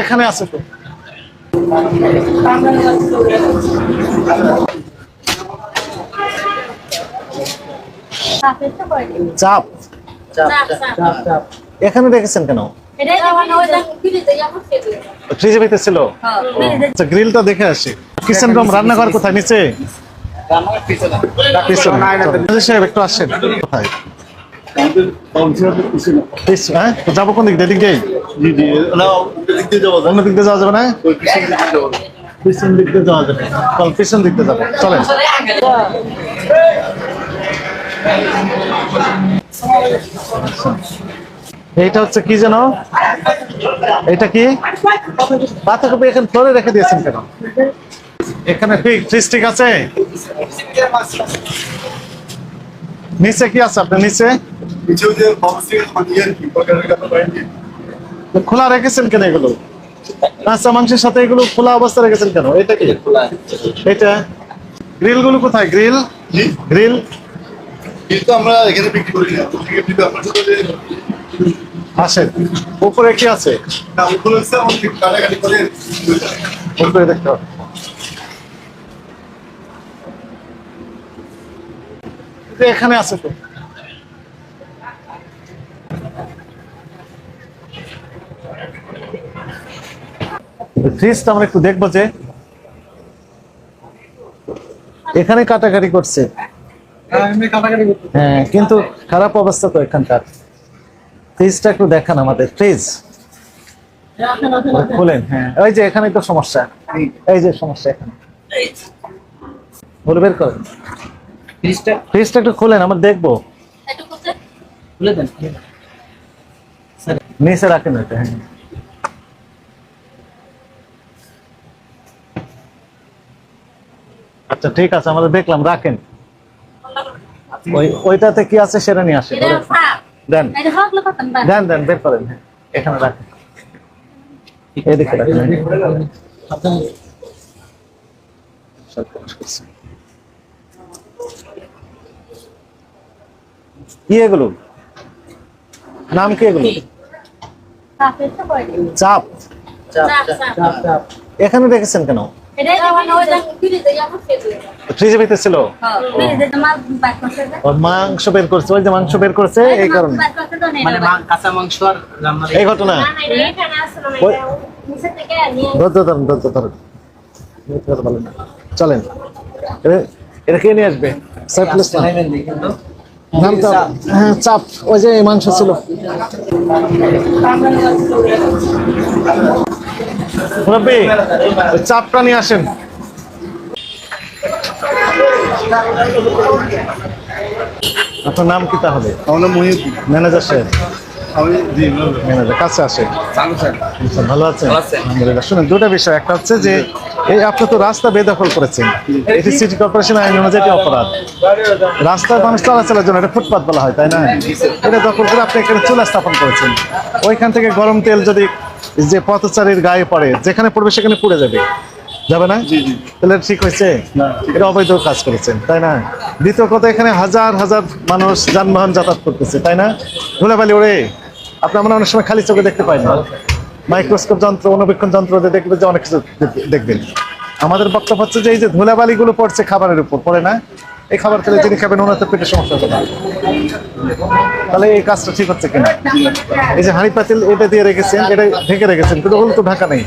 এখানে আছে তো। চাপ। এখানে রেখেছেন কেন? ফ্রিজে ভিতরে ছিল আচ্ছা গ্রিলটা দেখে আসি। কিচেন রুম রান্নাঘর কোথায়? নিচে? সাহেব একটু আসেন। কোথায়? হ্যাঁ? যাব কোন দিক দিয়ে? এদিক দিয়ে অন্য দিক দিয়ে যাওয়া যাবে না? পিছন দিক দিয়ে যাওয়া যাবে। চল পিছন দিক দিয়ে যাব। চলেন। এইটা হচ্ছে কি যেন? এটা কি? পাতাকপি এখানে ফ্লোরে রেখে দিয়েছেন কেন? এখানে ঠিক ফ্রিজ ঠিক আছে? নিচে কি আছে আপনার নিচে? খোলা রেখেছেন কেন এগুলো? কাঁচা মাংসের সাথে এগুলো খোলা অবস্থা রেখেছেন কেন? এটা কি? এটা? গ্রিল? গুলো কোথায় গ্রিল গ্রিল আমরা এখানে বিক্রি করি না। কিন্তু আপনার সাথে যে আসেন। উপরে কি আছে? না ওগুলো হচ্ছে আমাদের কাটাকাটি করে। উপরে দেখতে হবে। এখানে আছে তো। ফ্রিজটা আমরা একটু দেখব যে এখানে কাটাকাটি করছে। হ্যাঁ কিন্তু খারাপ অবস্থা তো এখানকার। ফ্রিজটা একটু দেখান আমাদের ফ্রিজ। খুলেন হ্যাঁ। ওই যে এখানে তো সমস্যা। এই যে সমস্যা এখানে। বলে বের করেন। ফ্রিজটা? ফ্রিজটা একটু খুলেন আমরা দেখব। খুলে দেন। নিচে রাখেন এটা হ্যাঁ। আচ্ছা ঠিক আছে আমাদের দেখলাম রাখেন। ওই ওইটাতে কি আছে সেটা নিয়ে আসেন। দেন। দেন। দেন বের করেন হ্যাঁ এখানে রাখেন। এদিকে রাখেন। কি এগুলো? নাম কি এগুলো? চাপ চাপ। এখানে দেখেছেন কেন? ফ্রিজে ভিতরে ছিল ওর মাংস বের করছে ওই যে মাংস বের করছে এই কারণে। মানে কাঁচা মাংস আর এই ঘটনা? ধরুন ধরুন চলেন। এটা কে নিয়ে আসবে? সাইফুল ইসলাম নাম হ্যাঁ চাপ ওই যে মাংস ছিল। মুরব্বি চাপটা নিয়ে আসেন। আপনার নাম কি তাহলে? আমার নাম মহিউদ্দিন। ম্যানেজার সাহেব। আমি জি ম্যানেজার। কাছে আসে আচ্ছা, ভালো আছেন? আলহামদুলিল্লাহ। শুনুন দুটো বিষয়। একটা হচ্ছে যে এই আপনি তো রাস্তা বেদখল করেছেন। এটি সিটি কর্পোরেশন আইন অনুযায়ী এটি অপরাধ। রাস্তায় মানুষ চলাচলের জন্য এটা ফুটপাত বলা হয় তাই না? এটা দখল করে আপনি এখানে চুলা স্থাপন করেছেন। ওইখান থেকে গরম তেল যদি যে পথচারীর গায়ে পড়ে যেখানে পড়বে সেখানে পুড়ে যাবে। যাবে না। তাহলে ঠিক হয়েছে? এটা অবৈধ কাজ করেছেন তাই না? দ্বিতীয় কথা এখানে হাজার হাজার মানুষ যানবাহন যাতায়াত করতেছে তাই না? ধুলাবালি ওরে! আপনি আমরা অনেক সময় খালি চোখে দেখতে পাই না। মাইক্রোস্কোপ যন্ত্র অনুবীক্ষণ যন্ত্র দিয়ে দেখবে যে অনেক কিছু দেখবেন। আমাদের বক্তব্য হচ্ছে যে এই যে ধুলাবালিগুলো পড়ছে খাবারের উপর পড়ে না? এই খাবার খেলে যিনি খাবেন ওনার তো পেটে সমস্যা হবে না। তাহলে এই কাজটা ঠিক হচ্ছে কিনা? এই যে হাঁড়ি পাতিল এটা দিয়ে রেখেছেন এটা ঢেকে রেখেছেন কিন্তু ওগুলো তো ঢাকা নেই।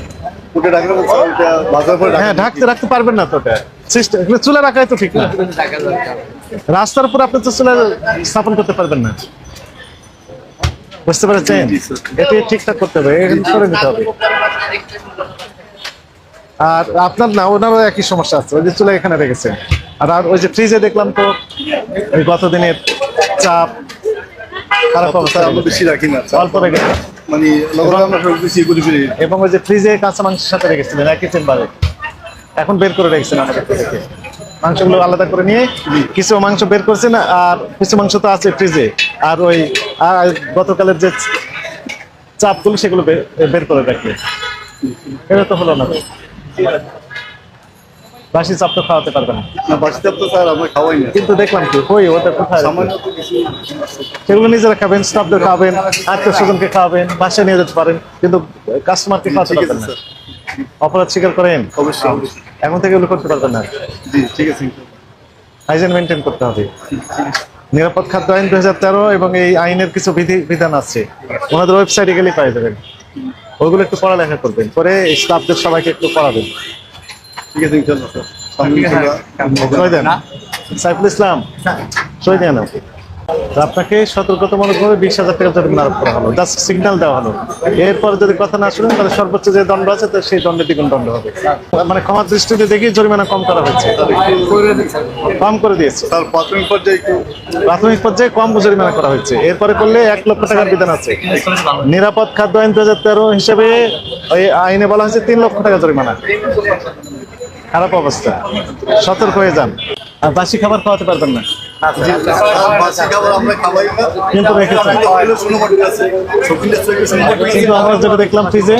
হ্যাঁ ঢাকতে রাখতে পারবেন না তো ওটা। সিস্টেম চুলা রাখাই তো ঠিক না। রাস্তার উপর আপনি তো চুলা স্থাপন করতে পারবেন না। বুঝতে পেরেছেন? এটি ঠিকঠাক করতে হবে করে নিতে হবে। আর আপনার না ওনারও একই সমস্যা আছে ওই যে চুলা এখানে রেখেছেন। আর আর ওই যে ফ্রিজে দেখলাম তো ওই গত দিনের চাপ খারাপ অবস্থা। বেশি রাখি না অল্প রেখেছে মানে এবং ওই যে ফ্রিজে কাঁচা মাংসের সাথে রেখেছিলেন একই চেম্বারে এখন বের করে রেখেছেন আমাদের থেকে মাংসগুলো আলাদা করে নিয়ে কিছু মাংস বের করছেন আর কিছু মাংস তো আছে ফ্রিজে আর ওই গতকালের যে চাপগুলো সেগুলো বের- করে রাখবে এটা তো হলো না। বাসি চাপ তো খাওয়াতে পারবেন না। না বাসিতে তো স্যার আমরা খাওয়াই না। কিন্তু দেখলাম কি ওটা কোথায়? সামান্য তো কিছু সেগুলো নিজেরা খাবেন স্টাফদের খাবেন আত্মীয় স্বজনকে খাওয়াবেন বাসায় নিয়ে যেতে পারেন কিন্তু কাস্টমারকে খাওয়াতে পারবেন না। অপরাধ স্বীকার করেন? অবশ্যই এখন থেকে এগুলো করতে পারবেন না। জি ঠিক আছে হাইজেন মেনটেন করতে হবে। নিরাপদ খাদ্য আইন দু হাজার তেরো এবং এই আইনের কিছু বিধি বিধান আছে। ওনাদের ওয়েবসাইটে গেলেই পাই যাবেন ওইগুলো একটু পড়ালেখা করবেন। পরে স্টাফদের সবাইকে একটু পড়াবেন। ঠিক আছে ইনশাল্লাহ দেন সাইফুল ইসলাম। আপনি। তো আপনাকে সতর্কতামূলক ভাবে বিশ হাজার টাকা জরিমানা আরোপ করা হলো জাস্ট সিগন্যাল দেওয়া হলো। এরপর যদি কথা না শুনেন তাহলে সর্বোচ্চ যে দণ্ড আছে তো সেই দণ্ডে দ্বিগুণ দণ্ড হবে। মানে ক্ষমার দৃষ্টিতে দেখি জরিমানা কম করা হয়েছে। কম করে দিয়েছে। স্যার প্রাথমিক পর্যায়ে প্রাথমিক পর্যায়ে কম জরিমানা করা হয়েছে। এরপরে করলে এক লক্ষ টাকার বিধান আছে। নিরাপদ খাদ্য আইন দু হাজার তেরো হিসেবে ওই আইনে বলা হয়েছে তিন লক্ষ টাকা জরিমানা। খারাপ অবস্থা। সতর্ক হয়ে যান। আর বাসি খাবার খাওয়াতে পারবেন না। আমরা খাওয়াই না। কিন্তু আমরা যেটা দেখলাম ফ্রিজে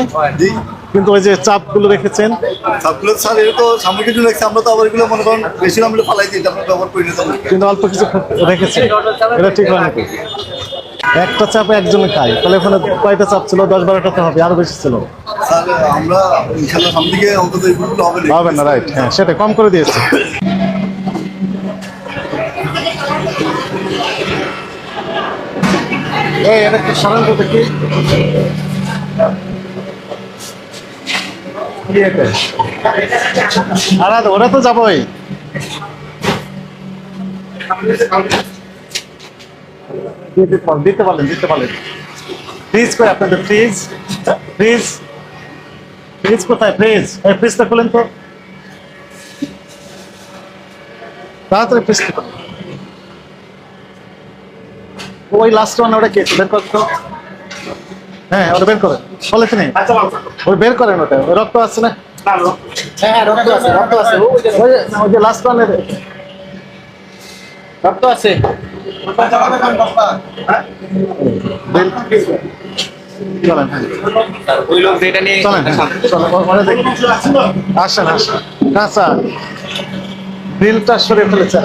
ওই যে চাপগুলো রেখেছেন। সবগুলো স্যার এটা তো সামনে কিছু রাখছে। আমরা তো আবার এগুলো মনে করেন বেশি আমরা ফালাই দিই আমরা ব্যবহার করি না কিন্তু অল্প কিছু রেখেছেন। এটা ঠিক হয় নাকি? একটা চাপে একজনে খায়। তাহলে ওখানে কয়টা চাপ ছিল? দশ বারোটা তো হবে আরও বেশি ছিল। আমরা ইনশাল্লাহ সামনে দিকে অন্তত হবে না হবে না রাইট হ্যাঁ সেটা কম করে দিয়েছে। এই এটা একটু দেখি। আরে ওরা তো যাবোই। দিতে পারলেন দিতে পারলেন ফ্রিজ কই আপনাদের ফ্রিজ ফ্রিজ ফ্রিজ কোথায়? ফ্রিজ এই ফ্রিজটা খুলেন তো। তাড়াতাড়ি ফ্রিজটা খুলেন। ওই লাস্ট ওয়ান ওটা কে? বের কর তো হ্যাঁ ওটা বের করেন বলেছে নেই ওই বের করেন ওটা। ওই রক্ত আসছে না? হ্যাঁ রক্ত। আছে রক্ত আছে। ওই যে- লাস্ট ওয়ানের রক্ত আছে। বেল চলেন হ্যাঁ চলেন হ্যাঁ, আসেন আসেন। বিলটা সরে ফেলেছে।